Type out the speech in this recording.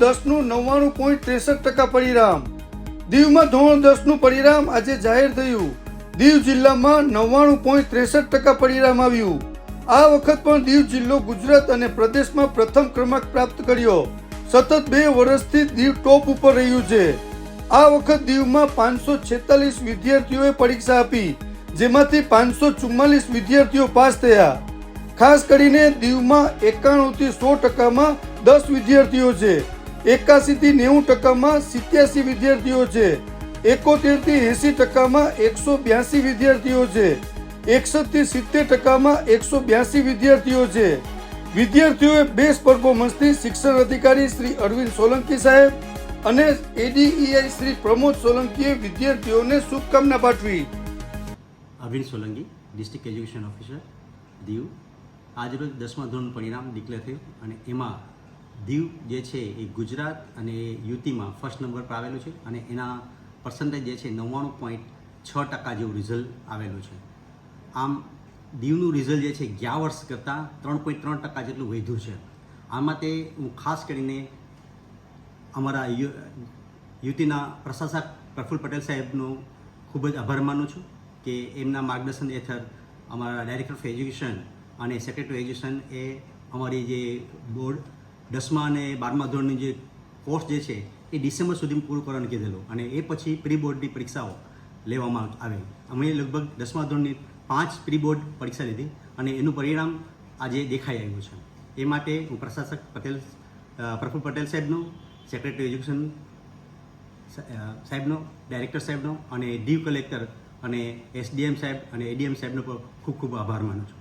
દસનું નવ્વાણું પોઈન્ટ ત્રેસઠ ટકા પરિણામ. દીવમાં ધોરણ દસનું પરિણામ આજે જાહેર થયું. દીવ જિલ્લામાં નવ્વાણું પોઈન્ટ ત્રેસઠ ટકા પરિણામ આવ્યું. આ વખત પણ દીવ જિલ્લો ગુજરાત અને પ્રદેશમાં પ્રથમ ક્રમાંક પ્રાપ્ત કર્યો. સતત બે વર્ષથી દીવ ટોપ ઉપર રહ્યું છે. આ વખત દીવમાં પાંચસો છેતાલીસ વિદ્યાર્થીઓએ પરીક્ષા આપી, જેમાંથી પાંચસો ચુમ્માલીસ વિદ્યાર્થીઓ પાસ થયા. ખાસ કરીને દીવમાં એકાણુંથી સો ટકામાં દસ વિદ્યાર્થીઓ છે. એકાસીથી નેવું ટકામાં સિત્યાસી વિદ્યાર્થીઓ છે. એકોતેરથી એંસી ટકામાં એકસો બ્યાસી વિદ્યાર્થીઓ છે. એકસઠથી સિત્તેર ટકામાં એકસો બ્યાસી વિદ્યાર્થીઓ છે. વિદ્યાર્થીઓએ બેસ્ટ પરફોર્મન્સથી શિક્ષણ અધિકારી શ્રી અરવિંદ સોલંકી સાહેબ અને એડીઈઆઈ શ્રી પ્રમોદ સોલંકીએ વિદ્યાર્થીઓને શુભકામના પાઠવી. Arvind Solanki, district education officer, Diu. આજરોજ દસમા ધોરણ પરિણામ ડિક્લેર થયું અને એમાં દીવ જે છે એ ગુજરાત અને યુતિમાં ફર્સ્ટ નંબર પર આવેલું છે અને એના પર્સન્ટેજ જે છે નવ્વાણું પોઈન્ટ છ ટકા જેવું રિઝલ્ટ આવેલું છે. આમ દીવનું રિઝલ્ટ જે છે ગયા વર્ષ કરતાં ત્રણ પોઈન્ટ ત્રણ ટકા જેટલું વધ્યું છે. આમાં તે હું ખાસ કરીને અમારા યુતિના પ્રશાસક પ્રફુલ પટેલ સાહેબનો ખૂબ જ આભાર માનું છું કે એમના માર્ગદર્શન હેઠળ અમારા ડાયરેક્ટર ઓફ એજ્યુકેશન અને સેક્રેટરી એજ્યુકેશન એ અમારી જે બોર્ડ દસમા અને બારમા ધોરણની જે કોર્સ જે છે, એ ડિસેમ્બર સુધી પૂરું કરવાનું કીધેલું. અને એ પછી પ્રી બોર્ડની પરીક્ષાઓ લેવામાં આવે અમે લગભગ દસમા ધોરણની પાંચ પ્રી બોર્ડ પરીક્ષા લીધી અને એનું પરિણામ આજે દેખાઈ આવ્યું છે. એ માટે હું પ્રશાસક પટેલ પ્રફુલ પટેલ સાહેબનો, સેક્રેટરી એજ્યુકેશન સાહેબનો, ડાયરેક્ટર સાહેબનો અને ડીવ કલેક્ટર અને એસડીએમ સાહેબ અને એડીએમ સાહેબનો પણ ખૂબ ખૂબ આભાર માનું છું.